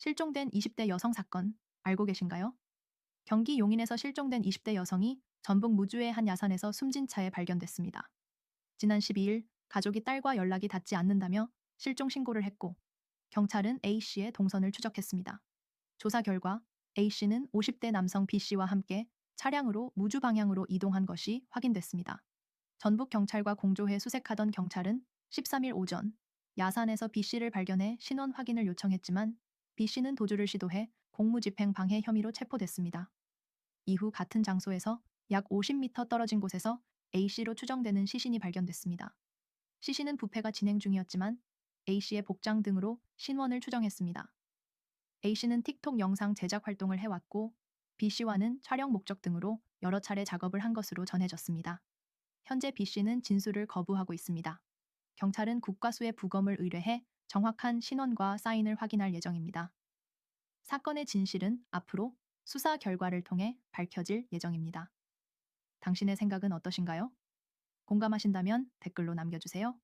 실종된 20대 여성 사건 알고 계신가요? 경기 용인에서 실종된 20대 여성이 전북 무주의 한 야산에서 숨진 차에 발견됐습니다. 지난 12일 가족이 딸과 연락이 닿지 않는다며 실종 신고를 했고 경찰은 A씨의 동선을 추적했습니다. 조사 결과 A씨는 50대 남성 B씨와 함께 차량으로 무주 방향으로 이동한 것이 확인됐습니다. 전북 경찰과 공조해 수색하던 경찰은 13일 오전 야산에서 B씨를 발견해 신원 확인을 요청했지만 B씨는 도주를 시도해 공무집행 방해 혐의로 체포됐습니다. 이후 같은 장소에서 약 50m 떨어진 곳에서 A씨로 추정되는 시신이 발견됐습니다. 시신은 부패가 진행 중이었지만 A씨의 복장 등으로 신원을 추정했습니다. A씨는 틱톡 영상 제작 활동을 해왔고 B씨와는 촬영 목적 등으로 여러 차례 작업을 한 것으로 전해졌습니다. 현재 B씨는 진술을 거부하고 있습니다. 경찰은 국과수에 부검을 의뢰해 정확한 신원과 사인을 확인할 예정입니다. 사건의 진실은 앞으로 수사 결과를 통해 밝혀질 예정입니다. 당신의 생각은 어떠신가요? 공감하신다면 댓글로 남겨주세요.